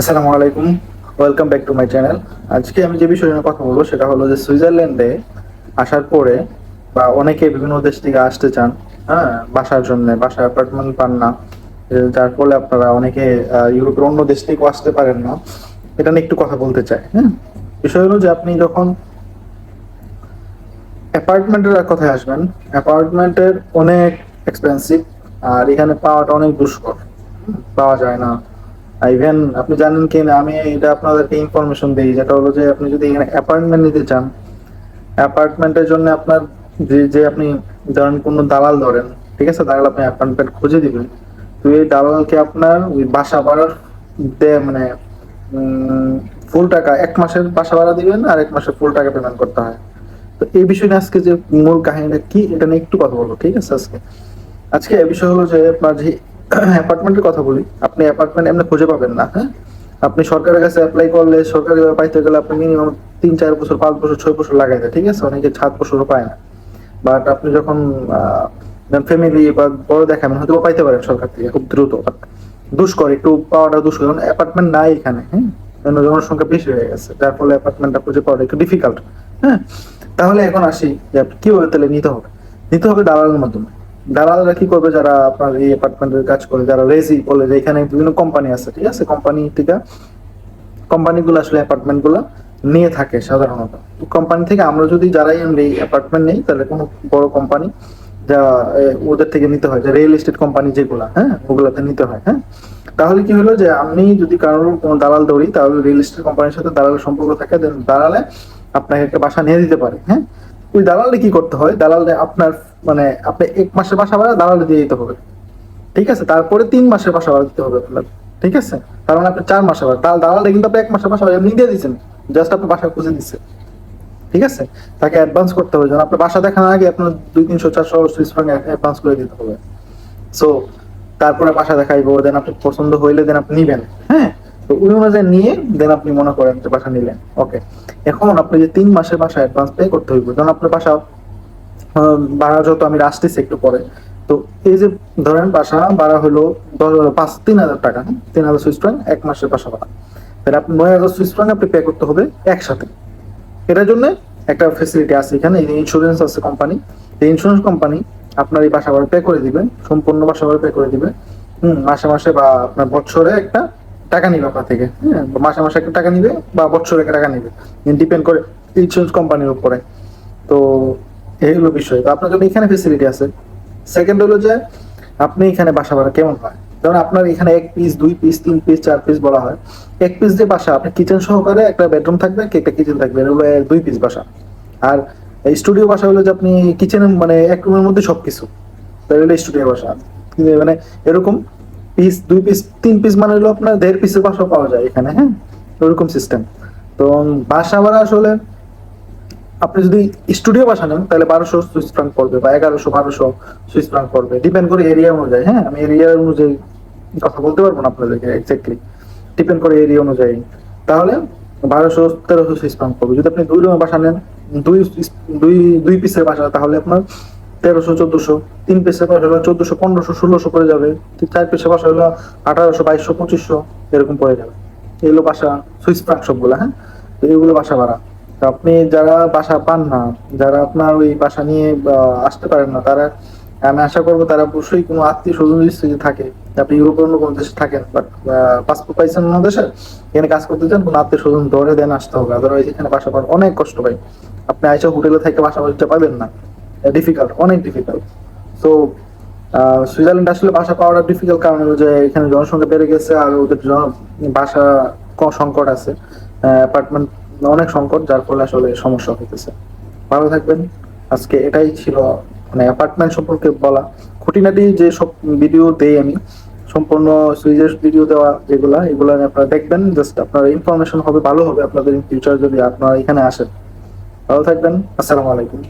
আসসালামু আলাইকুম। Welcome back to my channel আজকে আমি যে বিষয় নিয়ে কথা বলব সেটা হলো যে সুইজারল্যান্ডে আসার পরে বা অনেকে বিভিন্ন দেশ থেকে আসতে চান হ্যাঁ বাসার জন্য বাসা অ্যাপার্টমেন্ট পান না যার ফলে আপনারা অনেকে ইউরোপের অন্য দেশ থেকেও আসতে পারেন না। এটা নিয়ে একটু কথা বলতে চাই হ্যাঁ। বিষয় হলো যে আপনি যখন অ্যাপার্টমেন্টের কথায় আসবেন, অ্যাপার্টমেন্টের অনেক এক্সপেন্সিভ আর এখানে পাওয়াটা অনেক দুষ্কর পাওয়া যায় না। ইভেন আপনি জানেন কি না আমি এটা আপনাদেরকে ইনফরমেশন দিই, যেটা হলো যে আপনি যদি এখানে অ্যাপার্টমেন্ট নিতে চান অ্যাপার্টমেন্টের জন্য আপনার যে যে আপনি ধরেন কোনো দালাল ধরেন, ঠিক আছে? দালাল আপনি অ্যাপার্টমেন্ট খুঁজে দিবেন। তো এই দালালকে আপনার ওই বাসা ভাড়ার মানে ফুল টাকা, এক মাসের বাসা ভাড়া দিবেন আর এক মাসের ফুল টাকা পেমেন্ট করতে হয়। তো এই বিষয়ে নিয়ে আজকে যে মূল কাহিনীটা কি, এটা নিয়ে একটু কথা বলব, ঠিক আছে আজকে? আজকে এই বিষয় হলো যে আপনার যে অ্যাপার্টমেন্টের কথা বলি। আপনি অ্যাপার্টমেন্ট এমনি খুঁজে পাবেন না হ্যাঁ? আপনি সরকারের কাছে অ্যাপ্লাই করলে সরকারি পাইতে গেলে আপনি মিনিমাম তিন, চার বছর, পাঁচ বছর, ছয় বছর লাগাই দেয়, ঠিক আছে? অনেকে সাত বছরও পায় না। বাট আপনি যখন ফ্যামিলি বা বড় দেখাবেন হয়তো পাইতে পারেন সরকার থেকে খুব দ্রুত দুষ্কর, একটু পাওয়াটা দুষ্কর। কারণ অ্যাপার্টমেন্ট নাই এখানে হ্যাঁ জনসংখ্যা বেশি হয়ে গেছে, যার ফলে অ্যাপার্টমেন্টটা খুঁজে পাওয়াটা একটু ডিফিকাল্ট হ্যাঁ? তাহলে এখন আসি যে কীভাবে তাহলে নিতে হবে। নিতে হবে দালালের মাধ্যমে। দালালরা কি করবে যারা আপনার এই অ্যাপার্টমেন্টের কাজ করে, যারা রেজি বলে যে এখানে বিভিন্ন কোম্পানি আছে, ঠিক আছে? কোম্পানি থেকে কোম্পানিগুলো আসলে অ্যাপার্টমেন্টগুলো নিয়ে থাকে সাধারণত। কোম্পানি থেকে আমরা যদি যারাই আমরা এই অ্যাপার্টমেন্ট নেই, তাহলে কোনো বড় কোম্পানি যা ওদের থেকে নিতে হয়, যে রিয়েল এস্টেট কোম্পানি যেগুলা হ্যাঁ? ওগুলাতে নিতে হয় হ্যাঁ? তাহলে কি হলো যে আমি যদি কারোর কোনো দালাল ধরি, তাহলে রিয়েল এস্টেট কোম্পানির সাথে দালালের সম্পর্ক থাকে দালালে আপনাকে একটা বাসা নিয়ে দিতে পারে হ্যাঁ? ওই দালালে কি করতে হয়? দালালে আপনার মানে আপনি এক মাসের বাসা ভাড়া দালালে দিয়ে দিতে হবে। ঠিক আছে? তারপরে তিন মাসের বাসা ভাড়া দিতে হবে আপনার। ঠিক আছে? তার মানে আপনি চার মাসের ভাড়া। তাহলে দালালে কিন্তু আপনি এক মাসের বাসা ভাড়া এমনি দিয়ে দিচ্ছেন জাস্ট আপনি বাসা খুঁজে দিচ্ছে ঠিক আছে? তাকে অ্যাডভান্স করতে হবে। যেন আপনার বাসা দেখানোর আগে আপনার দুই তিনশো, চারশো সুইস ফ্রাঙ্ক অ্যাডভান্স করে দিতে হবে। সো তারপরে বাসা দেখাইবো দেন আপনি পছন্দ হইলে দেন আপনি নিবেন। হ্যাঁ? নিয়ে দেন আপনি মনে করেন যে বাসা নিলেন। ওকে এখন আপনি যে তিন মাসের বাসা অ্যাডভান্স পে করতে হইব কারণ আপনার বাসা যত আমি আসতেছি একটু পরে, তো এই যে ধরেন বাসা হলো পাঁচ, তিন হাজার টাকা হ্যাঁ? তিন হাজার সুইস এক মাসের বাসা ভাড়া। তাহলে আপনি নয় হাজার সুইস আপনি পে করতে হবে একসাথে। এটার জন্য একটা ফেসিলিটি আছে এখানে ইন্স্যুরেন্স আছে কোম্পানি এই ইন্স্যুরেন্স কোম্পানি আপনার এই বাসা ভাড়া পে করে দিবে, সম্পূর্ণ বাসা ভাড়া পে করে দিবে। হম, মাসে মাসে বা আপনার বছরে একটা টাকা নিবে আপনার থেকে হ্যাঁ? মাসে মাসে একটা টাকা নিবে বা বছরে একটা টাকা নিবে। ডিপেন্ড করে ইন্স্যুরেন্স কোম্পানির উপরে। তো এই হলো বিষয়। তো আপনার জন্য এখানে ফেসিলিটি আছে। সেকেন্ড হলো যে আপনি এখানে বাসা ভাড়া কেমন হয়? ধরুন আপনার এখানে এক পিস দুই পিস তিন পিস চার পিস বলা হয়। এক পিস যে বাসা আপনার কিচেন সহকারে একটা বেডরুম থাকবে, একটা কিচেন থাকবে। দুই পিস বাসা। আর স্টুডিও বাসা হলো যে আপনি কিচেনের মানে এক রুমের মধ্যে সবকিছু। তাই স্টুডিও বাসা। মানে এরকম পিস দুই পিস তিন পিস মানে হলো আপনার দেড় পিসের বাসা পাওয়া যায় এখানে হ্যাঁ? ওরকম সিস্টেম তো বাসা ভাড়া আসলে আপনি যদি স্টুডিও বাসা নেন, তাহলে বারোশো সুইস ফ্রাঙ্ক পড়বে বা এগারোশো, বারোশো সুইচ ফ্রাঙ্ক পড়বে ডিপেন্ড করে এরিয়া অনুযায়ী হ্যাঁ? আমি এরিয়া অনুযায়ী কথা বলতে পারব না আপনাদেরকে এক্স্যাক্টলি ডিপেন্ড করে এরিয়া অনুযায়ী। তাহলে বারোশো, তেরোশো সুইস ফ্রাঙ্ক পড়বে। যদি আপনি দুই রুমের বাসা নেন, দুই দুই দুই পিসের বাসা, তাহলে আপনার তেরোশো, চোদ্দশো, তিন পিসের বাসা হলো চোদ্দশো, পনেরোশো, ষোলোশো পড়ে যাবে। চার পিসের বাসা হলো আঠারোশো, বাইশশো, পঁচিশশো, এরকম পড়ে যাবে। এগুলো বাসা সুইস ফ্রাঙ্ক সবগুলো হ্যাঁ? এগুলো বাসা ভাড়া। আপনি যারা বাসা পান না, যারা আপনার ওই বাসা নিয়ে আসতে পারেন না, তারা, আমি আশা করব তারা অবশ্যই কোনো আত্মীয় স্বজন যদি থাকে, আপনি ইউরোপের অন্য কোনো দেশে থাকেন বাট পাসপোর্ট পাইছেন অন্য দেশে, এখানে কাজ করতে চান, কোনো আত্মীয় স্বজন ধরে দেন আসতে হবে। আদারওয়াইজ এখানে বাসা পান অনেক কষ্ট পাই আপনি আইসা হোটেলে থেকে বাসা বাড়িতে পাবেন না। ডিফিকাল্ট অনেক ডিফিকাল্ট তো সুইজারল্যান্ড আসলে বাসা পাওয়াটা ডিফিকাল্ট কারণ হলো যে এখানে জনসংখ্যা বেড়ে গেছে আর ওদের বাসা সংকট আছে। অ্যাপার্টমেন্ট অনেক সংকট, যার ফলে আসলে সমস্যা হইতেছে। ভালো থাকবেন। আজকে এটাই ছিল মানে অ্যাপার্টমেন্ট সম্পর্কে বলা। খুঁটিনাটি যে সব ভিডিও দেই আমি, সম্পূর্ণ সুইজের ভিডিও দেওয়া যেগুলা, এগুলো আপনারা দেখবেন। জাস্ট আপনার ইনফরমেশন হবে, ভালো হবে আপনাদের ফিউচার যদি আপনারা এখানে আসেন। ভালো থাকবেন। আসসালামু আলাইকুম।